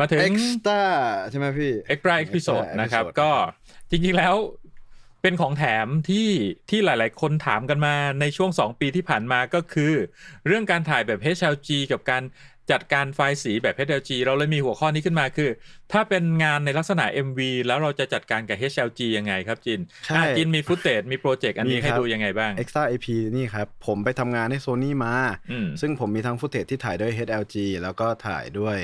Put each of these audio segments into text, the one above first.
มาถึง extra ใช่ไหมพี่ extra episode Extra นะครับ episode ก็จริงๆแล้วเป็นของแถมที่ที่หลายๆ คนถามกันมาในช่วง 2 ปีที่ผ่านมาก็คือ เรื่องการถ่ายแบบ HLG กับการจัดการไฟล์สีแบบ HLG เราเลยมีหัวข้อนี้ขึ้นมาคือ ถ้าเป็นงานในลักษณะ MV แล้วเราจะจัดการกับ HLG ยังไงครับจินใช่อะจินมีฟุตเตจมีโปรเจกต์อันนี้มีครับให้ดูยังไงบ้าง extra AP นี่ครับ ผมไปทำงานให้โซนี่มาอืมซึ่งผมมีทั้งฟุตเทจที่ถ่ายด้วย HLG แล้วก็ถ่ายด้วย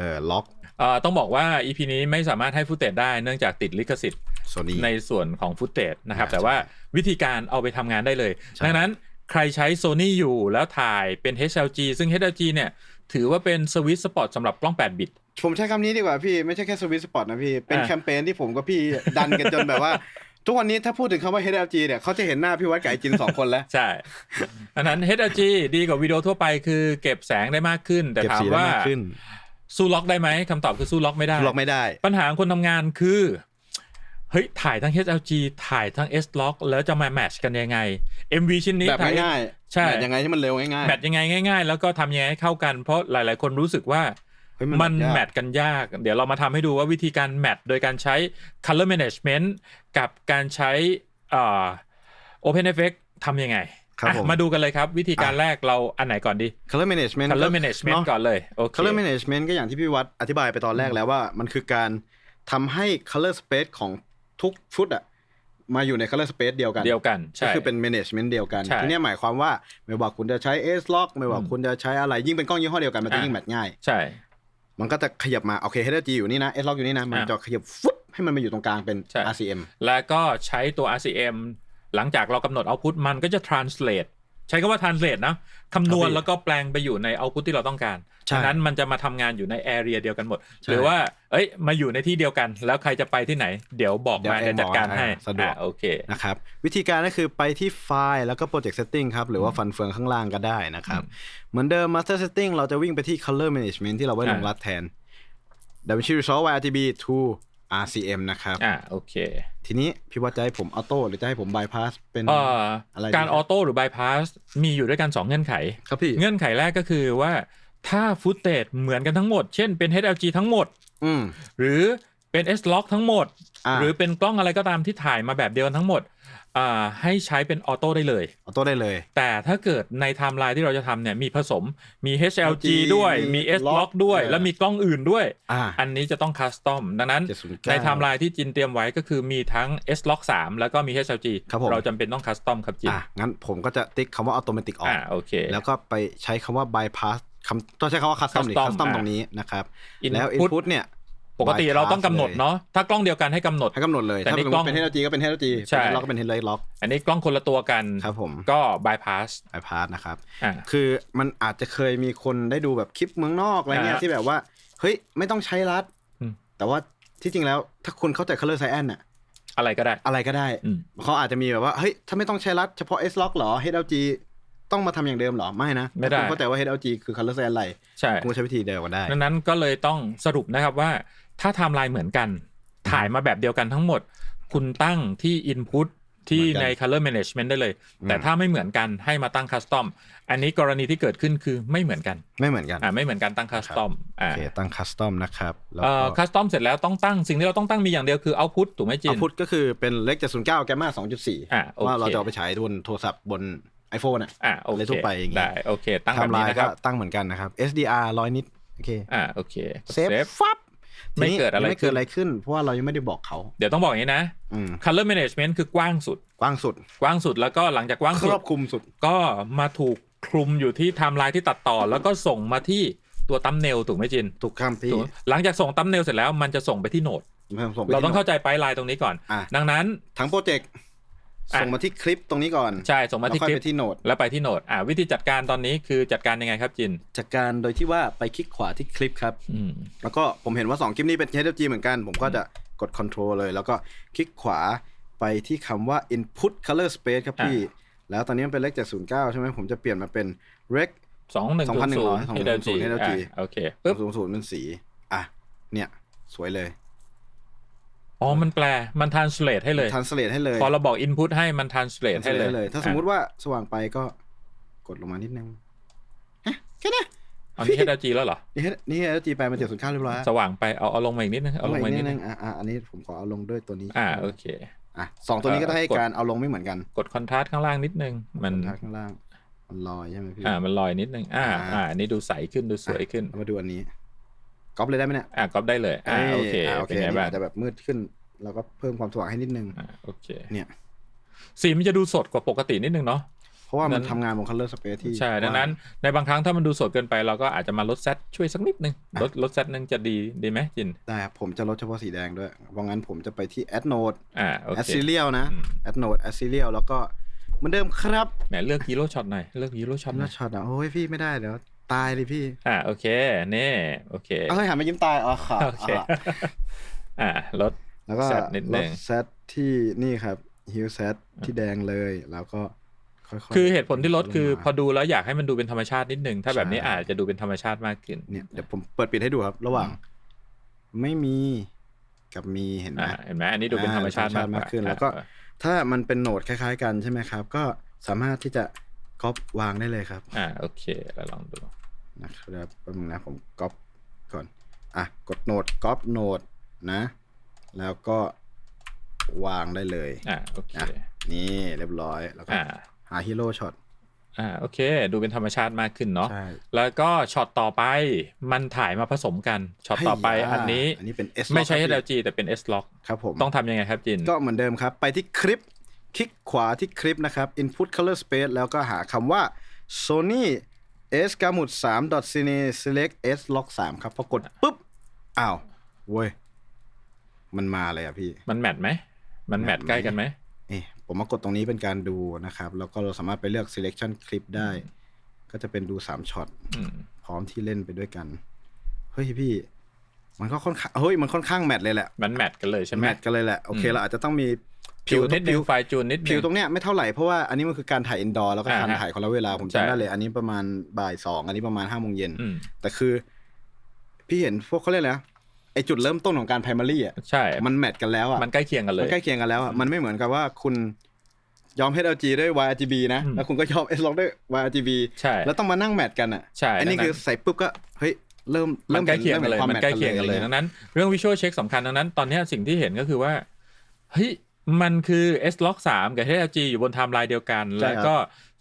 เอ่อล็อกเอ่อต้องบอกว่า EP นี้ไม่สามารถให้ฟุตเตจได้เนื่องจากติดลิขสิทธิ์โซนี่ในส่วนของฟุตเตจนะครับ ใช่แต่ว่าวิธีการเอาไปทำงานได้เลย ใช่ ดังนั้นใครใช้ Sony อยู่แล้วถ่ายเป็น HLG ซึ่ง HLG เนี่ยถือว่าเป็นสวิตสปอตสำหรับกล้อง 8 บิต ผมใช้คำนี้ดีกว่าพี่ไม่ใช่แค่สวิตสปอร์ตนะพี่ เป็นอะ แคมเปญที่ผมกับพี่ดันกันจนแบบว่า ทุกวันนี้ถ้าพูดถึงคำว่า HLG เนี่ยเขาจะเห็นหน้าพี่วัดกับไอจินสองคนแล้ว ใช่อันนั้น HLG ดีกว่าวิดีโอทั่วไปคือเก็บแสงได้มากขึ้น แต่เก็บถามสีได้ว่ามากขึ้น สู้ล็อกได้ไหมคำตอบคือสู้ล็อกไม่ได้ ล็อกไม่ได้ ปัญหาของคนทำงานคือ เฮ้ย ถ่ายทั้ง HLG ถ่ายทั้ง S Lock แล้วจะมาแมทช์กันยังไง MV ชิ้นนี้แบบถ่ายง่ายใช่ๆแบบยังไงที่มันเร็วง่ายๆแมทยังไงง่ายๆ แล้วก็ทำยังไงให้เข้ากัน เพราะหลาย ๆ คนรู้สึกว่าเฮ้ยมันยาก แมทกันยาก เดี๋ยวเรามาทำให้ดูว่าวิธีการแมทโดยการใช้ color management กับการใช้เอ่อ open effect ทำยังไง ครับอะผมมาดูกันเลยครับ วิธีการแรกเราอันไหนก่อนดี color management color ก็ management เะก่อนเลยโอเค color management ก็อย่างที่พี่วัดอธิบายไปตอนแรกแล้วว่า มันคือการทำให้ color space ของทุกฟุตอะมาอยู่ใน color space เดียวกันเดียวกันก็ใช่คือเป็น management เดียวกันใช่ทีเนี้ยหมายความว่าไม่ว่าคุณจะใช้ S lock ไม่ว่าอืมคุณจะใช้อะไรยิ่งเป็นกล้องยี่ห้อเดียวกันมันจะอะยิ่งแมทง่าย ใช่ มันก็จะขยับมาโอเค HLG อยู่นี่นะ S lock อยู่นี่นะมันอะจะขยับฟุ๊บให้มันมาอยู่ตรงกลางเป็นใช่ RCM แล้วก็ใช้ตัว RCM หลังจากเรากำหนด output มันก็จะ translate ใช้คำว่า translate นะคำนวณครับพี่แล้วก็แปลงไปอยู่ใน output ที่เราต้องการใช่ดังนั้นมันจะมาทำงานอยู่ใน area เดียวกันหมดใช่หรือว่า เอ้ย มาอยู่ในที่เดียวกัน แล้วใครจะไปที่ไหน เดี๋ยวบอกเดี๋ยวมาเอ็เดี๋ยวมจัดการบอกให้อ่าสะดวกอ่าโอเคนะครับ วิธีการก็คือไปที่ไฟล์แล้วก็ project setting ครับ หรือว่าฟันเฟืองข้างล่างก็ได้นะครับ เหมือนเดิม master setting เราจะวิ่งไปที่ color management ที่เราไว้ลงอะรัดแทน DaVinci Resolve RGB to RCM นะครับ อ่าโอเค ทีนี้พี่ว่าจะให้ผมออโต้หรือจะให้ผม bypass เป็นเอ่ออะไรดีการออโต้หรือ bypass มีอยู่ด้วยกัน 2 เงื่อนไข ครับพี่ เงื่อนไขแรกก็คือว่าถ้าฟุตเตจเหมือนกันทั้งหมด เช่นเป็น HLG ทั้งหมด อืมหรือเป็น S Log ทั้งหมด อ่า หรือเป็นกล้องอะไรก็ตามที่ถ่ายมาแบบเดียวกันทั้งหมด อ่าให้ใช้เป็นออโต้ได้เลย ออโต้ได้เลย แต่ถ้าเกิดในไทม์ไลน์ที่เราจะทำเนี่ยมีผสมมี HLG ด้วยมี S ล็อก Log ด้วยเออแล้วมีกล้องอื่นด้วย อ่า อันนี้จะต้องคัสตอมดังนั้น709ในไทม์ไลน์ที่จินเตรียมไว้ก็คือมีทั้ง S Log 3แล้วก็มี HLG ครับผม เราจำเป็นต้องคัสตอมครับจินอะงั้นผมก็จะติ๊กคำว่า automatic ออก อ่าโอเค แล้วก็ไปใช้คำว่า bypass คำต้องใช้คำว่า custom หรือ custom custom อะ ตรงนี้นะครับ Input แล้ว input เนี่ย ปกติเราต้องกำหนด bypass เนาะถ้ากล้องเดียวกันให้กำหนดให้กำหนดเลยแต่ถ้านี่สมมกล้ติองเป็น HLG ก็เป็น HLG ใช่เป็น lock ก็เป็น head lock อันนี้กล้องคนละตัวกันครับผมก็ bypass bypass นะครับอ่าคือมันอาจจะเคยมีคนได้ดูแบบคลิปเมืองนอกอะไรเงี้ยอ่าที่แบบว่าเฮ้ยไม่ต้องใช้รัดอืมแต่ว่าที่จริงแล้วถ้าคุณเข้าใจ color cyan น่ะอะไรก็ได้อะไรก็ได้อืมเขาอาจจะมีแบบว่าเฮ้ยถ้าไม่ต้องใช้รัดเฉพาะ S lock เหรอ HLG ต้องมาทำอย่างเดิมเหรอ ไม่นะไม่ได้คุณเข้าใจว่า HLG คือ color cyan อะไรใช่คุณก็ใช้วิธีเดียวกันได้ดังนั้นก็เลยต้องสรุปนะครับว่า ถ้าไทม์ไลน์เหมือนกัน ถ่ายมาแบบเดียวกันทั้งหมด คุณตั้งที่ Input ที่เหมือนกันใน Color Management ได้เลย แต่ถ้าไม่เหมือนกันให้มาตั้ง Custom อันนี้กรณีที่เกิดขึ้นคือไม่เหมือนกัน ไม่เหมือนกันอ่าไม่เหมือนกันตั้ง Custom โออ่าเคตั้ง custom นะครับแล้วเอ่อก็ Custom เสร็จแล้วต้องตั้งสิ่งที่เราต้องตั้งมีอย่างเดียวคือ Output ถูกไหมจินเอาพุทก็คือเป็นเล็กจาก09 gamma 2.4อ่าโอเคว่าเราจะเอาไปฉายบนโทรศัพท์บน iPhone อะอ่าโออะไรเคทั่วไปอย่างงี้ได้โอเค ตั้งไทแบบม์ไลนี้น์นะคก็รับตั้งเหมือนกันนะครับ SDR ร้อยนิดโอเคอ่าโอเคเซฟฟับ ไม่ทีนี้เกิดอะไรไม่ขึ้เกิดนอะไรขึ้น เพราะว่าเรายังไม่ได้บอกเขา เดี๋ยวต้องบอกอย่างนี้นะอืม Color Management คือกว้างสุด กว้างสุด กว้างสุดแล้วก็หลังจากกว้างคสุรดอบคลุมสุด ก็มาถูกคลุมอยู่ที่ไทม์ไลน์ที่ตัดต่อ แล้วก็ส่งมาที่ตัวตั้มเนลถูกไหมจินถูกคำพี่ถูกหลังจากส่งตั้มเนลเสร็จแล้วมันจะส่งไปที่โหนดส่งไปเราต้องที่เข้าใจไปลายตรงนี้ก่อนอะดังนั้นทั้งโปรเจกต์อะ ส่งมาที่คลิปตรงนี้ก่อนใช่ส่งมาแล้วที่ค่อคยลิปไปที่โหนดแล้วไปที่โหนดอ่าวิธีจัดการตอนนี้คือจัดการยังไงครับจินจากการโดยที่ว่าไปคลิกขวาที่คลิปครับอืมแล้วก็ผมเห็นว่า 2 คลิปนี้เป็น HFG เหมือนกัน ผมก็จะกด Control เลย แล้วก็คลิกขวาไปที่คำว่า Input Color Space ครับพี่ แล้วตอนนี้มันเป็นเลข709 ใช่ไหมผมจะเปลี่ยนมาเป็น Rec สองหนึ่งศูนย์ศูนย์2100 HLG 210 HLG อะโอเคปึ๊บ00เป็นสี อะ เนี่ย สวยเลย อ๋อ มันแปล มัน translate ให้เลย Translate ให้เลย พอเราบอก input ให้มัน translate ให้ Translate เลย ถ้าสมมุติว่าสว่างไปก็กดลงมานิดนึงฮะแค่เนี้ยอันนี้ HLG แล้วเหรอ นี่นี่ LG ไปมา709เรียบร้อยแล้วสว่างไป เอาเอาลงมาอีกนิดนึง เอาลงมาอีกนิดนึง อะอะอันนี้ผมขอเอาลงด้วยตัวนี้ อ่า โอเค อะสองตัวนี้ก็ได้ให้กดการเอาลงไม่เหมือนกัน กดคอนทราสต์ข้างล่างนิดนึง มันทักข้างล่าง มันลอยใช่ไหมพี่ อ่า มันลอยนิดนึง อ่า อ่าอ่าอันนี้ดูใสขึ้น ดูสวยขึ้นเรามาดูอันนี้ ก๊อปเลยได้ไหมเนี่ยอ่าก๊อปได้เลยอ่าโอเคอะโอเป็เคนไงอันนี้บ้างอาจจะแบบมืดขึ้น เราก็เพิ่มความสว่างให้นิดนึงอ่าโอเค เนี่ย สีมันจะดูสดกว่าปกตินิดนึงเนาะเพราะว่ามันนั้นทำงานบน color space ที่ใช่ดังนั้น ในบางครั้งถ้ามันดูสดเกินไปเราก็อาจจะมาลดเซตช่วยสักนิดนึงลดลดเซตนึงจะดีดีไหมจินได้ครับผมจะลดเฉพาะสีแดงด้วยเพราะงั้นผมจะไปที่ add node อ่าโอ add เค serial นะอืม add node add serial แล้วก็เหมือนเดิมครับแหมเลือกฮีโร่ช็อตหน่อยเลือกฮีโร่ช็อตหน่แล้อวยช็อตอะโอ้ยพี่ไม่ได้เดี๋ยว ตายเลยพี่ อ่าโอเคนี่โอเคเอ้ยหันมายิ้มตายอ๋อค่ะโอเคอ่าลดแล้วก็เซตนิดลนึดงเซตที่นี่ครับฮิวเซตที่แดงเลยแล้วก็ค่อยๆคือเหตุผลที่ลดคือลงมาพอดูแล้วอยากให้มันดูเป็นธรรมชาตินิดนึง ถ้าแบบนี้ใช่อาจจะดูเป็นธรรมชาติมากขึ้นเนี่ยเดี๋ยวผมเปิดปิดให้ดูครับ ระหว่าง ไม่มีกับมีเห็นไหมอ่าเห็นไหมอันนี้ดูเป็นธรรมชาติอ่าธรรมชาติมากขึ้น แล้วก็อ่าถ้ามันเป็นโหนดคล้าย ๆ กันใช่ไหมครับ ก็สามารถที่จะก๊อปวางได้เลยครับ อ่าโอเคแล้วลองดู นะครับแป๊บนึงนะผมก๊อปก่อน อะ กดโหนดก๊อปโหนดนะ แล้วก็วางได้เลย อ่าโอเคอะนี่เรียบร้อย แล้วก็อ่าหาฮีโร่ช็อต อ่า โอเค ดูเป็นธรรมชาติมากขึ้นเนาะใช่แล้วก็ช็อตต่อไป มันถ่ายมาผสมกัน ช็อตต่อไปให้ยาอันนี้ อันนี้เป็น S ไม่ใช่ lock ครับ HLG แต่เป็น S lock ครับผม ต้องทำยังไงครับจิน ก็เหมือนเดิมครับ ไปที่คลิป คลิกขวาที่คลิปนะครับ input color space แล้วก็หาคำว่า sony s กามุด3 cine select s lock 3ครับพอกดปุ๊บ อ้าวเว้ย มันมาเลยอะพี่ มันแมทไหม มันแมทแมทไหมใกล้กันไหมเอ๊ะผมมากดตรงนี้เป็นการดูนะครับ แล้วก็เราสามารถไปเลือก selection clip ได้ ก็จะเป็นดู3ช็อตอืมพร้อมที่เล่นไปด้วยกัน เฮ้ยพี่ มันก็ค่อนข้างเฮ้ยมันค่อนข้างแมทเลยแหละ มันแมทกันเลยใช่ไหมแมทกันเลยแหละ โอเคอืมเราอาจจะต้องมี ผิวนิดนึผิงวไฟล์จูนนิดนึผิวงตรงเนี้ยไม่เท่าไหร่เพราะว่าอันนี้มันคือการถ่ายอินดอร์แล้วก็อ่าการฮะถ่ายคนละเวลาผมใช่จำได้เลย อันนี้ประมาณบ่ายสองอันนี้ประมาณห้าโมงเย็นอืมแต่คือ พี่เห็นพวกเขาเรียกอะไรนะไอจุดเริ่มต้นของการ primary อะใช่ มันแมทกันแล้วอะมันใกล้เคียงกันเลมันยใกล้เคียงกันแล้วอะมันไม่เหมือนกับว่าคุณยอม HLG ด้วย YRGB นะอืมแล้วคุณก็ยอม S log ด้วย YRGB ใช่ แล้วต้องมานั่งแมทกันอะใช่อันนี้ดังนั้นคือใส่ปุ๊บก็เฮ้ยเริ่มมัเริ่นมใกล้เคียงกันเลยริ่มันห็ใกล้เคียงกันเลยความแมทดังนั้น เรื่อง visual check สำคัญดังนั้น ตอนเนี้ยสิ่งที่เห็นก็คือว่าเฮ้ย มันคือ S log 3 กับ HLG อยู่บนไทม์ไลน์เดียวกันใช่แล้วครับก็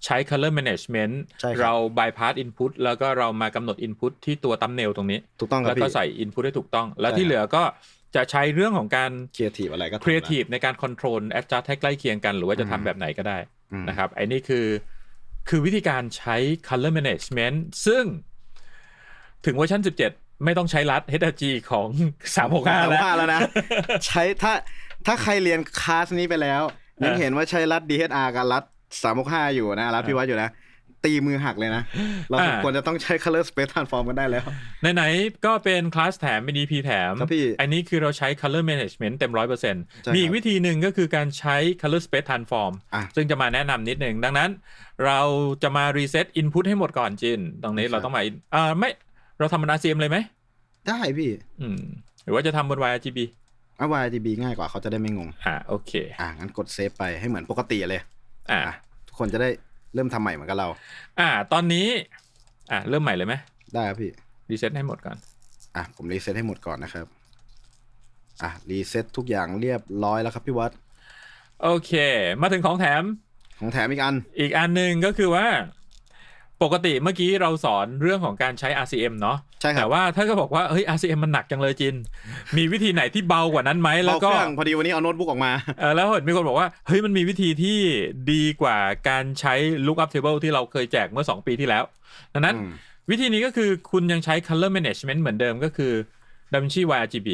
ใช้ color management ใช่ครับเรา bypass input แล้วก็เรามากำหนด input ที่ตัว thumbnail ตรงนี้ถูกต้องครัแล้บวก็พี่ใส่ input ให้ถูกต้อง แล้วใช่ที่เหลือก็จะใช้เรื่องของการครีเอทีฟอะไรก็ทำ creative ในการ control adjust ให้ใกล้เคียงกัน หรือว่าจะทำแบบไหนก็ได้อืมนะครับไอ้นี่คือคือวิธีการใช้ color management ซึ่งถึงเวอร์ชัน17 ไม่ต้องใช้รัด HLG ของ 365 แล้วว่าแล้วนะ ใช้ถ้า ถ้าใครเรียนคลาสนี้ไปแล้วยังเห็นว่าใช้รัด DHR กับรัด365อยู่นะรัดพี่วัดอยู่นะตีมือหักเลยนะ เราสมอ่าควรจะต้องใช้ color space transform กันได้แล้ว ไหนๆ ก็เป็นคลาสแถม เป็น EP แถมครับพี่อันนี้คือเราใช้ color management เต็มร้อยเปอร์เซ็นต์ใช่ครับมีอีกวิธีหนึ่งก็คือการใช้ color space transform อะซึ่งจะมาแนะนำนิดหนึ่ง ดังนั้นเราจะมา reset input ให้หมดก่อนจิน ตรงนี้ครับเราต้องมาอ่าไม่ เราทำบน RCM เลยไหม ได้พี่ อืม หรือว่าจะทำบน YRGB เอา YRGB ง่ายกว่าเขาจะได้ไม่งง อ่าโอเค อะงั้นกดเซฟไปให้เหมือนปกติเลย อ่าอะทุกคนจะได้เริ่มทำใหม่เหมือนกับเรา อ่า ตอนนี้ อ่าเริ่มใหม่เลยไหมได้ครับพี่รีเซ็ตให้หมดก่อน อะผมรีเซ็ตให้หมดก่อนนะครับ อะรีเซ็ตทุกอย่างเรียบร้อยแล้วครับพี่วัด โอเค มาถึงของแถม ของแถมอีกอัน อีกอันหนึ่งก็คือว่า ปกติเมื่อกี้เราสอนเรื่องของการใช้ RCM เนาะใช่ครัแต่บว่าถ้าก็บอกว่าเฮ้ย RCM มันหนักจังเลยจิน มีวิธีไหนที่เบากว่านั้นไหมแล้วเบาก็เครื่องพอดีวันนี้เอาโน้ตบุ๊กออกมาเออแล้วเห็นมีคนบอกว่าเฮ้ยมันมีวิธีที่ดีกว่าการใช้ lookup table ที่เราเคยแจกเมื่อ 2 ปีที่แล้ว ดังนั้นอืมวิธีนี้ก็คือคุณยังใช้ color management เหมือนเดิมก็คือ DaVinci YRGB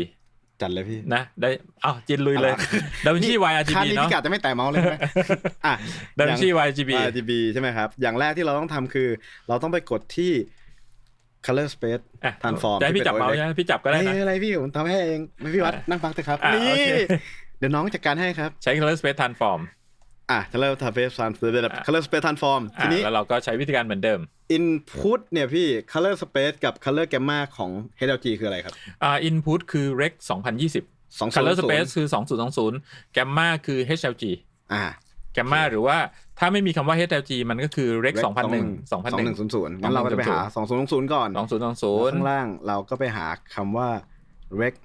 จัดเลยพี่นะได้อ้าวจินลุยเลยอะไร DaVinci คา YRGB นี้เนาะพี่กาจะไม่แตะเมาส์เลยใช่ไหมอะ DaVinci YRGB RGB ใช่ไหมครับ อย่างแรกที่เราต้องทำคือ เราต้องไปกดที่ color space อะ transform จะให้พี่จับเมาส์ใช่ไหมพี่จับก็ได้นะเอ้ยอะไรพี่ผมทำให้เองไม่พี่วัดอะนั่งพักเถอะครับอะนี่โอเคเดี๋ยวน้องจัดการให้ครับ ใช้ color space transform อะ color space transform color space transform อะทีนี้แล้วเราก็ใช้วิธีการเหมือนเดิม input เนี่ยพี่ color space กับ color gamma ของ HLG คืออะไรครับอ่า input คือ rec 2020 2 color space คือ 2020 gamma คือ HLG อ่าแกมมาหรือว่าถ้าไม่มีคำว่า HLG มันก็คือ Rec 2001 2001 2001งั้นเราก็จะไปหา 2000 ก่อน 2020ข้างล่างเราก็ไปหาคำว่า rec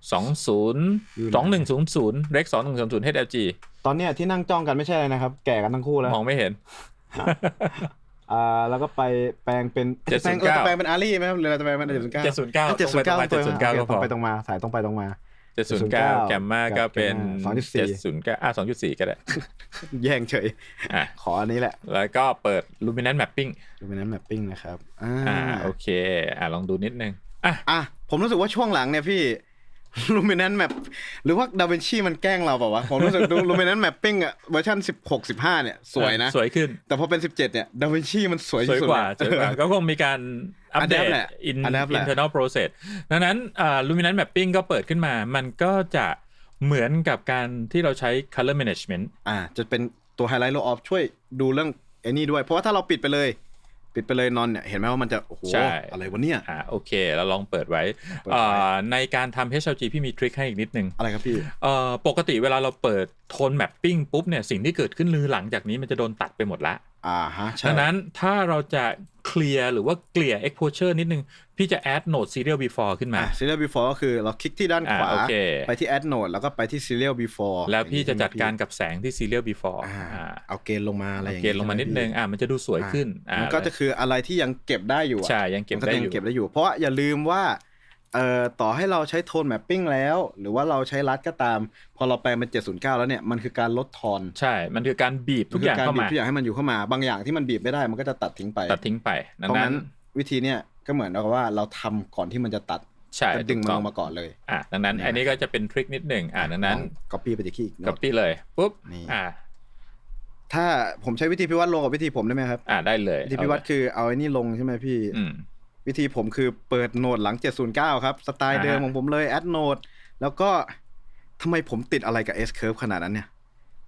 20 2100 Rec 2100 HLG ตอนเนี้ยที่นั่งจ้องกันไม่ใช่อะไรนะครับ แก่กันทั้งคู่แล้ว มองไม่เห็น อ่าแล้วก็ไปแปลงเป็น709แปลงเออจะแปลงเป็นอารีไหมครับหรือเราจะแปลงเป็น709 709 709ตรงไปตรงมา709ก็พตรองไปตรงมาสายตรงไปตรงมา709แกมมาก็เป็น2.4 709อะ2.4ก็ได้ แย่งเฉย อะขออันนี้แหละแล้วก็เปิด Luminance Mapping ดูเป็นนั้นแมปปิ้งนะครับอ่าอ่าโอเค อะลองดูนิดนึงอะ อะผมรู้สึกว่าช่วงหลังเนี่ยพี่ Luminance Map หรือว่า Da Vinci มันแกล้งเราเปล่าวะผมรู้สึกดู Luminance Mapping อะเวอร์ชัน16 15เนี่ยสวยนะ สวยขึ้น แต่พอเป็น 17เนี่ย Da Vinci มันสวยสวยที่สุดกว่าสเลวยกว่าก็คงมีการอัปเดต Adapt แหละ in Adapt แหละ internal process ดังนั้นอ่า luminance mapping ก็เปิดขึ้นมา มันก็จะเหมือนกับการที่เราใช้ color management อ่าจะเป็นตัว Highlight Low Off ช่วยดูเรื่องไอ้นี่ด้วย เพราะว่าถ้าเราปิดไปเลย ปิดไปเลยนอนเนี่ยเห็นไหมว่ามันจะโอ้โหใช่อะไรวะเนี่ยอ่าโอเคเราลองเปิดไว้เปิดไว้อ่าในการทำ HLG พี่มีทริคให้อีกนิดนึง อะไรครับพี่เอ่อปกติเวลาเราเปิดโทน mapping ปุ๊บเนี่ยสิ่งที่เกิดขึ้นลือหลังจากนี้มันจะโดนตัดไปหมดละ อ่าฮะใช่ดังนั้นถ้าเราจะเคลียร์หรือว่าเกลี่ย exposure นิดนึง พี่จะ add node serial before ขึ้นมาอะ serial before ก็คือเราคลิกที่ด้านขวาอ่าโอเคไปที่ add node แล้วก็ไปที่ serial before แล้วพี่จะจัดการอย่งนี้กับแสงที่ serial before อ่าอ่าเอาเกณฑ์ลงมาอะไรอย่างเกณฑ์ลงมานิดนึงอ่ามันจะดูสวยขึ้นอ่ามันก็จะคืออะไรที่ยังเก็บได้อยู่อะใช่ยังเก็บมันได้จะอยัยู่งเก็บได้อยู่เพราะว่าอย่าลืมว่า เอ่อต่อให้เราใช้โทนแมปปิ้งแล้ว หรือว่าเราใช้รัดก็ตาม พอเราแปลงเป็น 709 แล้วเนี่ยมันคือการลดทอนใช่ มันคือการบีบทุกอย่างมันคืเข้าบีบมาทุกอย่างให้มันอยู่เข้ามาบางอย่างที่มันบีบไม่ได้มันก็จะตัดทิ้งไปตัดทิ้งไปดัเพงราะนั้งั้นนวิธีเนี่ยก็เหมือนกับว่าเราทำก่อนที่มันจะตัดใช่ก็ดึงถูมันต้ลงมาก่อนเลยอ่าดังนั้นเนี่ยอันนี้ก็จะเป็นทริคนิดหนึ่งอ่าดังนั้นก็ปี้ไปที่ขี้อีกกับพี่เลยปุ๊บนี่อ่าถ้าผมใช้วิธีพิวัตรลงกับวิธีผมได้ไหมครับอ่าได้เลยวิธีพิวัตรคือเอาไอ้นี่ลงใช่ไหมพี่อืม วิธีผมคือเปิดโหนดหลัง 709 ครับ สไตล์อ่าฮะเดิมของผมเลยแอดโหนดแล้วก็ทำไมผมติดอะไรกับ S curve ขนาดนั้นเนี่ย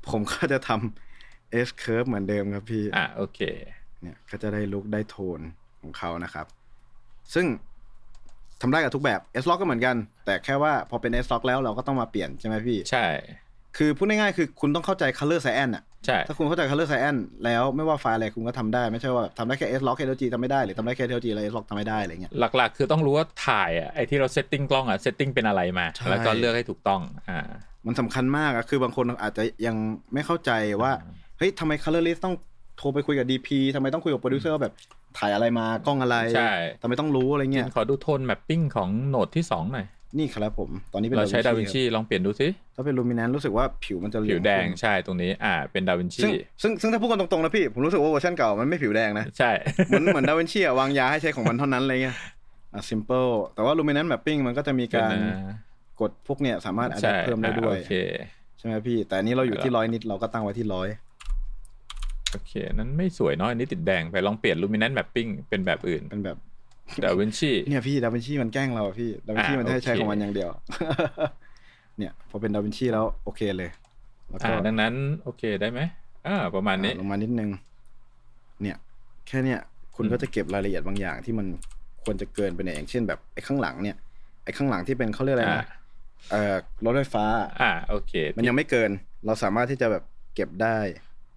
ผมก็จะทำ S curve เหมือนเดิมครับพี่ อ่าโอเค เนี่ยก็จะได้ลุกได้โทนของเขานะครับ ซึ่งทำได้กับทุกแบบ S lock ก็เหมือนกัน แต่แค่ว่าพอเป็น S lock แล้วเราก็ต้องมาเปลี่ยนใช่ไหมพี่ ใช่ คือพูดง่ายๆคือคุณต้องเข้าใจ color cyan อะ ใช่ ถ้าคุณเข้าใจ color cyan แล้วไม่ว่าไฟล์อะไรคุณก็ทำได้ ไม่ใช่ว่าทำได้แค่ S lock KLG ทำไม่ได้หรือทำได้แค่ KLG แล้ว S lock ทำไม่ได้อะไรเงี้ยหลักๆ คือต้องรู้ว่าถ่ายอะไอ้ที่เราเซตติ้งกล้องอะเซตติ้งเป็นอะไรมาใช่แล้วก็เลือกให้ถูกต้องอ่ามันสำคัญมากอะคือบางคนอาจจะยังไม่เข้าใจว่าเฮ้ยทำไม colorist ต้องโทรไปคุยกับ DP ทำไมต้องคุยกับโปรดิวเซอร์แบบถ่ายอะไรมากล้องอะไรใช่ทำไมต้องรู้อะไรเงี้ยขอดูโทนแมปปิ้งของโหนดที่2หน่อย นี่ครับผม ตอนนี้เป็นเราใช้ดาวินคชีรับลองเปลี่ยนดูสิถ้าเป็นลูมิ n น n รู้สึกว่าผิวมันจะเหลืผิอวงแดงขึ้นใช่ตรงนี้ อ่า เป็นดาวินชีซึ่งซึ่งซึ่งถ้าพูดกันตรงๆนะพี่ ผมรู้สึกว่าเวอร์ชันเก่ามันไม่ผิวแดงนะ ใช่ เหมือนเหมือนดาวินชีอะวางยาให้ใช้ของมันเท่านั้นอะไรเงี้ย อะ simple แต่ว่าลูมิ n น n mapping มันก็จะมีการเป็นนะกดพวกเนี้ยสามารถอาจใช่จะเพิ่มได้ด้วยอ่าโอเคใช่ไหมพี่ แต่อันนี้เราอยู่ที่ร้อยนิดเราก็ตั้งไว้ที่ร้อยโอเค นั้นไม่สวยเนาะอันนี้ติดแดงไปลองเปลี่ยน luminance mapping เป็นแบบอื่นเป็นแบบ ดาวินชีเนี่ยพี่ดาวินชีมันแกล้งเราอะพี่ดาวินชีอ่ามันให้ใช้โอเคของมันอย่างเดียว เนี่ยพอเป็นดาวินชีแล้วโอเคเลยแล้วก็อ่าดังนั้น โอเคได้ไหมอ่าประมาณนี้อ่าลงมานิดนึง เนี่ย แค่เนี่ยคุณอืมก็จะเก็บรายละเอียดบางอย่างที่มันควรจะเกินไปเนี่ยอย่างเช่นแบบไอ้ข้างหลังเนี่ยไอ้ข้างหลังที่เป็นเขาเรียกอะไรอ่านะเอ่อรถไฟฟ้า อ่าโอเค มันยังไม่เกิน เราสามารถที่จะแบบเก็บได้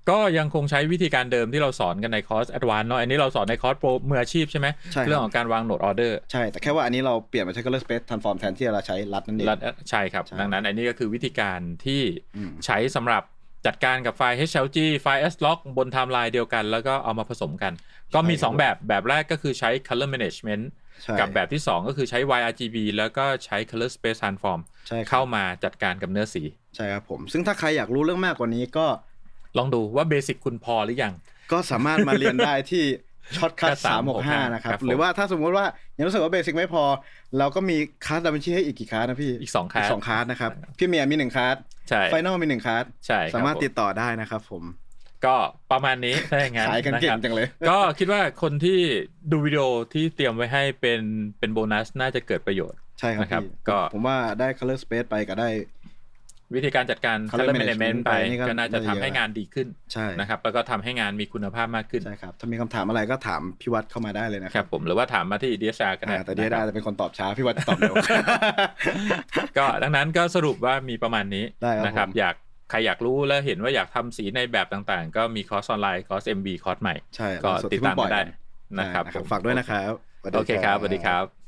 ก็ยังคงใช้วิธีการเดิมที่เราสอนกันในคอร์ส Advanced เนาะอันนี้เราสอนในคอร์สโปรมืออาชีพใช่ไหมใช่ครับเรื่องของการวางโหนดออเดอร์ใช่ แต่แค่ว่าอันนี้เราเปลี่ยนมาใช้ color space transform แทนที่เราใช้รัดนั่นเองใช่ครับใช่ดังนั้นอันนี้ก็คือวิธีการที่อืมใช้สำหรับจัดการกับไฟล์ HLG ไฟล์ S-Log บนไทม์ไลน์เดียวกัน แล้วก็เอามาผสมกัน ก็มีใช่ครับ2แบบแบบแรกก็คือใช้ Color Management ใช่กับแบบที่ 2 ก็คือใช้ YRGB แล้วก็ใช้ Color Space Transform ใช่ครับเข้ามาจัดการกับเนื้อสี ใช่ครับผม ซึ่งถ้าใครอยากรู้เรื่องมากกว่านี้ก็ ลองดูว่าเบสิกคุณพอหรือยัง ก็สามารถมาเรียนได้ที่ช็อตคัทแค่สามหกห้า365นะครับครับผมหรือว่าถ้าสมมุติว่ายังรู้สึกว่าเบสิกไม่พอ เราก็มีคลาสดาวินชีให้อีกกี่คลาสนะพี่ อีก2คลาสสองคลาสนะครับ พี่เมียมีหนึ่งคลาสใช่ไฟนอลมีหนึ่งคลาสใช่ครับสามารถผมติดต่อได้นะครับผม ก็ประมาณนี้ถ้าอย่างนั้นขายกันเก่งะครับจังเลย ก็คิดว่าคนที่ดูวิดีโอที่เตรียมไว้ให้เป็นเป็นโบนัสน่าจะเกิดประโยชน์ใช่ครับนะครับพี่ก็ผมว่าได้ color space ไปก็ได้ วิธีการจัดการ Color color management management ไปไปนี่ก็ก็น่าจะทำให้ได้เยอะงานดีขึ้นใช่นะครับแล้วก็ทำให้งานมีคุณภาพมากขึ้นใช่ครับถ้ามีคำถามอะไรก็ถามพี่วัดเข้ามาได้เลยนะคครัรับบผมหรือว่าถามมาที่ DSR ก็ได้อ่าแต่เดียดานะครับจะเป็นคนตอบช้าพี่วัดจะตอบเร็วก็ดังนั้นก็สรุปว่ามีประมาณนี้ได้ครับนะครับผมอยากใครอยากรู้แล้วเห็นว่าอยากทำสีในแบบต่างๆ ก็มีคอร์สออนไลน์คอร์ส MB คอร์สใหม่ใช่ก็ล่าสุติดตามที่เพิ่งปล่กัอนยได้นะครับใช่ผมฝากด้วยนะครับสวัสดีโอเคครับสวัสดีครับ